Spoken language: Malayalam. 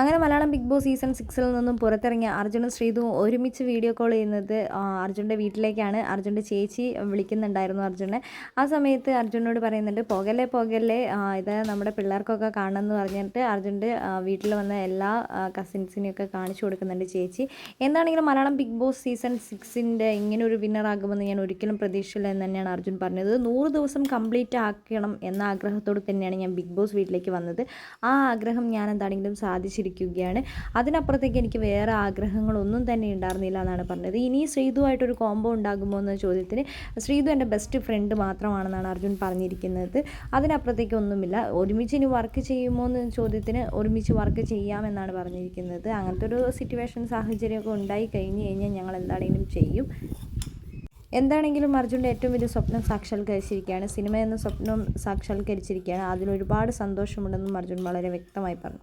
അങ്ങനെ മലയാളം ബിഗ് ബോസ് സീസൺ സിക്സിൽ നിന്നും പുറത്തിറങ്ങിയ അർജുനും ശ്രീതുവും ഒരുമിച്ച് വീഡിയോ കോൾ ചെയ്യുന്നത് അർജുന്റെ വീട്ടിലേക്കാണ്. അർജുന്റെ ചേച്ചി വിളിക്കുന്നുണ്ടായിരുന്നു അർജുനെ. ആ സമയത്ത് അർജുനോട് പറയുന്നുണ്ട് പോകല്ലേ ആ, ഇത് നമ്മുടെ പിള്ളേർക്കൊക്കെ കാണണം എന്ന് പറഞ്ഞിട്ട് അർജുന്റെ വീട്ടിൽ വന്ന എല്ലാ കസിൻസിനെയൊക്കെ കാണിച്ചു കൊടുക്കുന്നുണ്ട് ചേച്ചി. എന്താണെങ്കിലും മലയാളം ബിഗ് ബോസ് സീസൺ സിക്സിന്റെ ഇങ്ങനെ ഒരു വിന്നറാകുമെന്ന് ഞാൻ ഒരിക്കലും പ്രതീക്ഷിച്ചില്ല എന്ന് തന്നെയാണ് അർജുൻ പറഞ്ഞത്. നൂറ് ദിവസം കംപ്ലീറ്റ് ആക്കണം എന്ന ആഗ്രഹത്തോട് തന്നെയാണ് ഞാൻ ബിഗ് ബോസ് വീട്ടിലേക്ക് വന്നത്. ആ ആഗ്രഹം ഞാൻ എന്താണെങ്കിലും സാധിച്ചിരിക്കുകയാണ് അതിനപ്പുറത്തേക്ക് എനിക്ക് വേറെ ആഗ്രഹങ്ങളൊന്നും തന്നെ ഉണ്ടായിരുന്നില്ല എന്നാണ് പറഞ്ഞത്. ഇനി ശ്രീതുവായിട്ടൊരു കോംബോ ഉണ്ടാകുമോ എന്ന ചോദ്യത്തിന് ശ്രീതു എന്റെ ബെസ്റ്റ് ഫ്രണ്ട് മാത്രമാണെന്നാണ് അർജുൻ പറഞ്ഞിരിക്കുന്നത്. അതിനപ്പുറത്തേക്ക് ഒന്നുമില്ല. ഒരുമിച്ച് ഇനി വർക്ക് ചെയ്യുമോ എന്ന ചോദ്യത്തിന് ഒരുമിച്ച് വർക്ക് ചെയ്യാമെന്നാണ് പറഞ്ഞിരിക്കുന്നത്. അങ്ങനത്തെ ഒരു സിറ്റുവേഷൻ സാഹചര്യമൊക്കെ ഉണ്ടായി കഴിഞ്ഞ് കഴിഞ്ഞാൽ ഞങ്ങൾ എന്താണെങ്കിലും ചെയ്യും. എന്താണെങ്കിലും അർജുന്റെ ഏറ്റവും വലിയ സ്വപ്നം സാക്ഷാത്കരിച്ചിരിക്കുകയാണ്. സിനിമ എന്ന സ്വപ്നം സാക്ഷാത്കരിച്ചിരിക്കുകയാണ്. അതിലൊരുപാട് സന്തോഷമുണ്ടെന്നും അർജുൻ വളരെ വ്യക്തമായി പറഞ്ഞു.